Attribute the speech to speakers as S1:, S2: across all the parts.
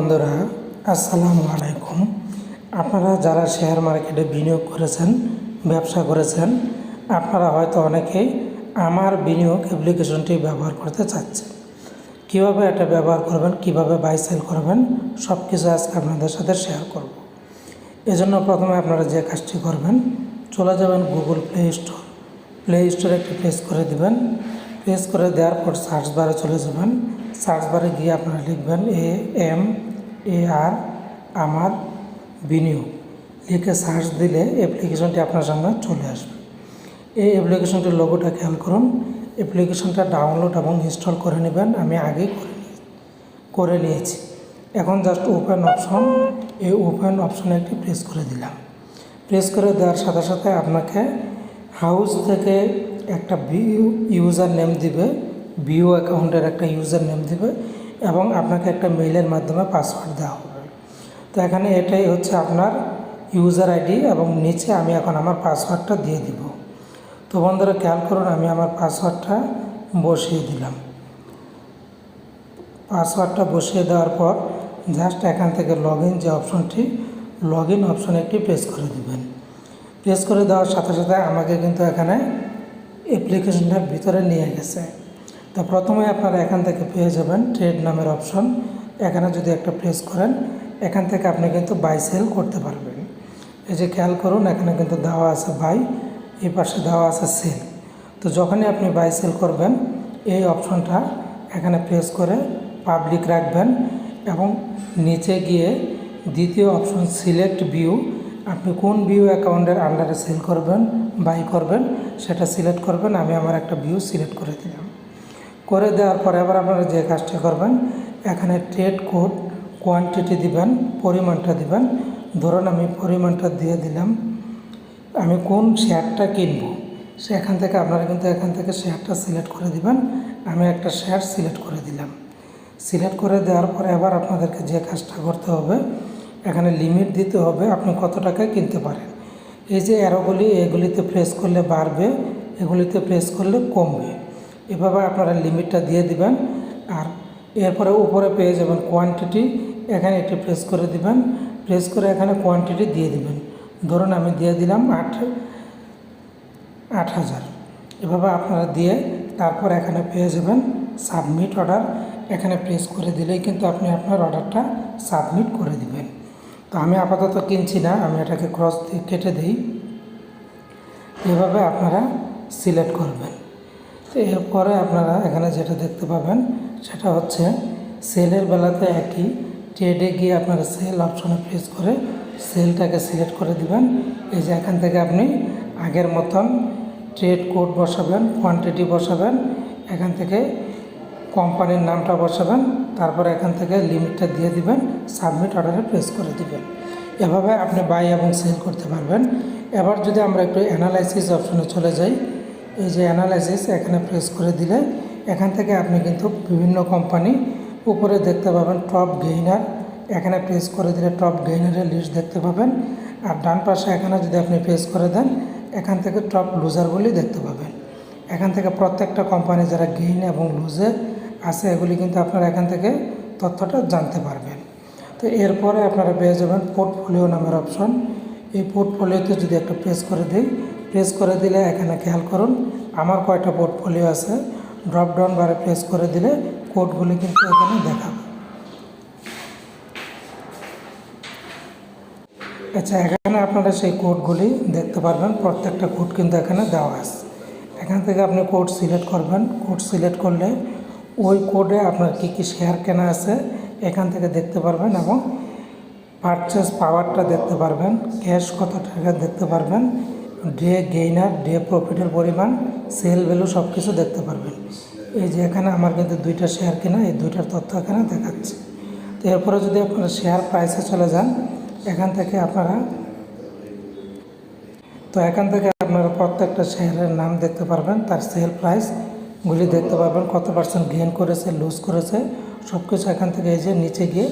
S1: বন্ধুরা, আসসালামু আলাইকুম। আপনারা যারা শেয়ার মার্কেটে বিনিয়োগ করেছেন, ব্যবসা করেছেন, আপনারা হয়তো অনেকেই আমার বিনিয়োগ অ্যাপ্লিকেশনটি ব্যবহার করতে চাচ্ছেন। কীভাবে এটা ব্যবহার করবেন, কীভাবে বাই সেল করবেন সব কিছু আজকে আপনাদের সাথে শেয়ার করব। এজন্য প্রথমে আপনারা যে কাজটি করবেন, চলে যাবেন গুগল প্লে স্টোর প্লে স্টোরে একটি প্রেস করে দিবেন। প্রেস করে দেওয়ার পর সার্চ বারে চলে যাবেন। সার্চ বারে গিয়ে আপনারা লিখবেন এ এম এ আর আমার বিনিয়োগ। লিখে সার্চ দিলে অ্যাপ্লিকেশনটি আপনার সামনে চলে আসবে। এই অ্যাপ্লিকেশনটির লোগোটা খেয়াল করুন। অ্যাপ্লিকেশনটা ডাউনলোড এবং ইনস্টল করে নেবেন। আমি আগেই করে নিয়েছি। এখন জাস্ট ওপেন অপশন এই ওপেন অপশনে একটি প্রেস করে দিলাম। প্রেস করে দেওয়ার সাথে সাথে আপনাকে হাউস থেকে একটা ইউজার নেম দিবে। ভিউ অ্যাকাউন্টের একটা ইউজার নেম দিবে। এবং আপনাকে একটা মেইলের মাধ্যমে পাসওয়ার্ড দেওয়া হবে। তো এখানে এটাই হচ্ছে আপনার ইউজার আইডি এবং নিচে আমি এখন আমার পাসওয়ার্ডটা দিয়ে দিব। তো বন্ধুরা, খেয়াল করুন, আমি আমার পাসওয়ার্ডটা বসিয়ে দিলাম। পাসওয়ার্ডটা বসিয়ে দেওয়ার পর জাস্ট এখান থেকে লগ যে অপশনটি লগ ইন অপশনে একটি প্রেস করে দেবেন। প্রেস করে দেওয়ার সাথে সাথে আমাকে কিন্তু এখানে অ্যাপ্লিকেশনটার ভিতরে নিয়ে গেছে। তো প্রথমে আপনারা এখান থেকে পেয়ে যাবেন ট্রেড নামের অপশন এখানে যদি একটা প্রেস করেন, এখান থেকে আপনি কিন্তু বাই সেল করতে পারবেন। এই যে খেয়াল করুন, এখানে কিন্তু দেওয়া আছে বাই এই পাশে দেওয়া আছে সেল তো যখনই আপনি বাই সেল করবেন, এই অপশনটা এখানে প্রেস করে পাবলিক রাখবেন এবং নিচে গিয়ে দ্বিতীয় অপশন সিলেক্ট ভিউ আপনি কোন ভিউ অ্যাকাউন্টের আন্ডারে সেল করবেন বাই করবেন, সেটা সিলেক্ট করবেন, আমি আমার একটা ভিউ সিলেক্ট করে দিলাম। করে দেওয়ার পরে আবার আপনারা যে কাজটি করবেন, এখানে ট্রেড কোড কোয়ান্টিটি দিবেন, পরিমাণটা দিবেন। ধরুন আমি পরিমাণটা দিয়ে দিলাম, আমি কোন শেয়ারটা কিনবো? সেখান থেকে আপনারা কিন্তু এখান থেকে শেয়ারটা সিলেক্ট করে দিবেন। আমি একটা শেয়ার সিলেক্ট করে দিলাম। সিলেক্ট করে দেওয়ার পরে আবার আপনাদেরকে যে কাজটা করতে হবে, এখানে লিমিট দিতে হবে আপনি কত টাকায় কিনতে পারেন। এই যে অ্যারোগুলি এগুলিতে প্রেস করলে বাড়বে, এগুলিতে প্রেস করলে কমবে। এভাবে আপনারা লিমিটটা দিয়ে দিবেন আর এরপরে উপরে পেয়ে যাবেন কোয়ান্টিটি এখানে একটি প্রেস করে দিবেন। প্রেস করে এখানে কোয়ান্টিটি দিয়ে দিবেন। ধরুন আমি দিয়ে দিলাম আট আট হাজার। এভাবে আপনারা দিয়ে তারপর এখানে পেয়ে যাবেন সাবমিট অর্ডার এখানে প্রেস করে দিলেই কিন্তু আপনি আপনার অর্ডারটা সাবমিট করে দিবেন। তো আমি আপাতত কিনছি না, আমি এটাকে ক্রস কেটে দিই। এভাবে আপনারা সিলেক্ট করবেন। তো এরপরে আপনারা এখানে যেটা দেখতে পাবেন, সেটা হচ্ছে সেলের বেলাতে একই ট্রেডে গিয়ে আপনারা সেল অপশনে প্রেস করে সেলটাকে সিলেক্ট করে দিবেন। এই যে এখান থেকে আপনি আগের মতন ট্রেড কোড বসাবেন কোয়ান্টিটি বসাবেন, এখান থেকে কোম্পানির নামটা বসাবেন, তারপর এখান থেকে লিমিটটা দিয়ে দিবেন সাবমিট অর্ডারে প্রেস করে দিবেন। এভাবে আপনি বাই এবং সেল করতে পারবেন। এবার যদি আমরা একটু অ্যানালাইসিস অপশনে চলে যাই এই যে অ্যানালাইসিস এখানে প্রেস করে দিলে, এখান থেকে আপনি কিন্তু বিভিন্ন কোম্পানি উপরে দেখতে পাবেন টপ গেইনার এখানে প্রেস করে দিলে টপ গেইনারের লিস্ট দেখতে পাবেন। আর ডান পাশে এখানে যদি আপনি প্রেস করে দেন, এখান থেকে টপ লুজারগুলি দেখতে পাবেন। এখান থেকে প্রত্যেকটা কোম্পানি যারা গেইন এবং লুজে আছে, এগুলি কিন্তু আপনারা এখান থেকে তথ্যটা জানতে পারবেন। তো এরপরে আপনারা পেয়ে যাবেন পোর্টফোলিও নামের অপশন এই পোর্টফোলিওতে যদি একটা প্রেস করে দিই প্রেস করে দিলে এখানে খেয়াল করুন, আমার কয়টা পোর্টফোলিও আছে ড্রপ ডাউন বারে প্রেস করে দিলে কোডগুলি কিন্তু এখানে দেখাবে। আচ্ছা এখানে আপনারা সেই কোডগুলি দেখতে পারবেন, প্রত্যেকটা কোড কিন্তু এখানে দেওয়া আছে। এখান থেকে আপনি কোড সিলেক্ট করবেন কোড সিলেক্ট করলে ওই কোডে আপনার কী কী শেয়ার কেনা আছে, এখান থেকে দেখতে পারবেন এবং পারচেস পাওয়ারটা দেখতে পারবেন ক্যাশ কত টাকা দেখতে পারবেন ডে গেইনার ডে প্রফিটের পরিমাণ সেল ভ্যালু সব কিছু দেখতে পারবেন। এই যে এখানে আমার কিন্তু দুইটা শেয়ার কেনা, এই দুইটার তথ্য এখানে দেখাচ্ছে। তো এরপরে যদি আপনারা শেয়ার প্রাইসে চলে যান, এখান থেকে আপনারা, তো এখান থেকে আপনারা প্রত্যেকটা শেয়ারের নাম দেখতে পারবেন, তার সেল প্রাইসগুলি দেখতে পারবেন, কত পার্সেন্ট গেইন করেছে লুজ করেছে সব কিছু এখান থেকে এই যে নিচে গিয়ে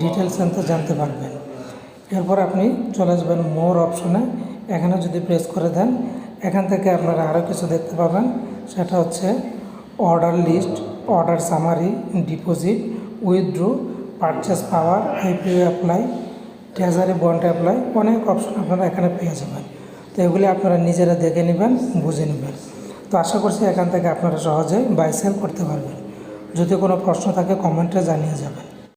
S1: ডিটেলস আনতে জানতে পারবেন। এরপর আপনি চলে যাবেন মোর অপশনে এখানে যদি প্রেস করে দেন, এখান থেকে আপনারা আরও কিছু দেখতে পাবেন। সেটা হচ্ছে order list order summary deposit withdraw purchase power IPO apply treasury bond apply অনেক অপশন আপনারা এখানে পেয়ে যাবেন। তো এগুলি আপনারা নিজেরা দেখে নেবেন, বুঝে নেবেন। তো আশা করছি এখান থেকে আপনারা সহজে বাই সেল করতে পারবেন। যদি কোনো প্রশ্ন থাকে কমেন্টে জানিয়ে যাবেন।